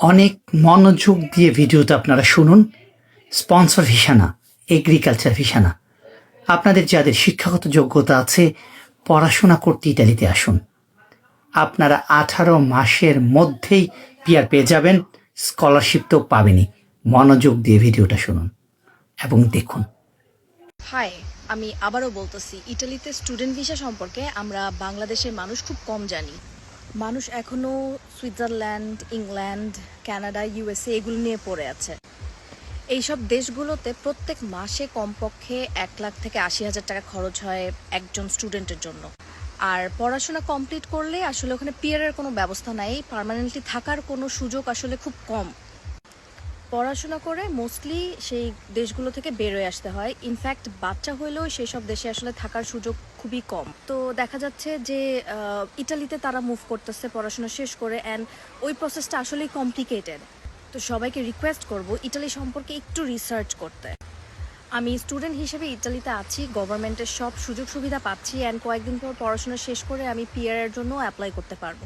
অনেক মনোযোগ দিয়ে ভিডিওতে আপনারা শুনুন। স্পন্সর ভিসা না এগ্রিকালচার ভিসা না আপনাদের যাদের শিক্ষাগত যোগ্যতা আছে, পড়াশোনা করতে ইটালিতে আসুন। আপনারা আঠারো মাসের মধ্যেই পিয়ার পেয়ে যাবেন স্কলারশিপ তো পাবেনই। মনোযোগ দিয়ে ভিডিওটা শুনুন এবং দেখুন। হাই আমি আবারও বলতেছি ইটালিতে স্টুডেন্ট ভিসা সম্পর্কে আমরা বাংলাদেশের মানুষ খুব কম জানি। মানুষ এখনও সুইজারল্যান্ড, ইংল্যান্ড, কানাডা, ইউএসএ এগুলো নিয়ে পড়ে আছে। এইসব দেশগুলোতে প্রত্যেক মাসে কমপক্ষে এক লাখ থেকে আশি হাজার টাকা খরচ হয় একজন স্টুডেন্টের জন্য। আর পড়াশোনা কমপ্লিট করলে আসলে ওখানে পিয়ারের কোনো ব্যবস্থা নাই, পারমানেন্টলি থাকার কোনো সুযোগ আসলে খুব কম। পড়াশোনা করে মোস্টলি সেই দেশগুলো থেকে বেরোয় আসতে হয়। ইনফ্যাক্ট বাচ্চা হইলেও সেই সব দেশে আসলে থাকার সুযোগ খুবই কম। তো দেখা যাচ্ছে যে ইটালিতে তারা মুভ করতেছে, পড়াশোনা শেষ করে অ্যান্ড ওই প্রসেসটা আসলেই কমপ্লিকেটেড তো সবাইকে রিকোয়েস্ট করব ইটালি সম্পর্কে একটু রিসার্চ করতে। আমি স্টুডেন্ট হিসেবে ইটালিতে আছি গভর্নমেন্টের সব সুযোগ সুবিধা পাচ্ছি অ্যান্ড কয়েকদিন পর পড়াশোনা শেষ করে আমি পিআরের জন্য অ্যাপ্লাই করতে পারব।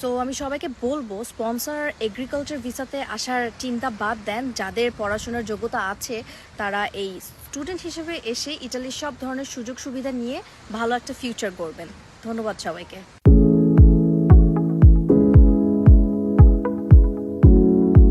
সো আমি সবাইকে বলব স্পন্সর এগ্রিকালচার ভিসাতে আসার চিন্তা বাদ দেন। যাদের পড়াশোনার যোগ্যতা আছে, তারা এই স্টুডেন্ট হিসেবে এসে ইটালির সব ধরনের সুযোগ সুবিধা নিয়ে ভালো একটা ফিউচার করবেন ধন্যবাদ সবাইকে।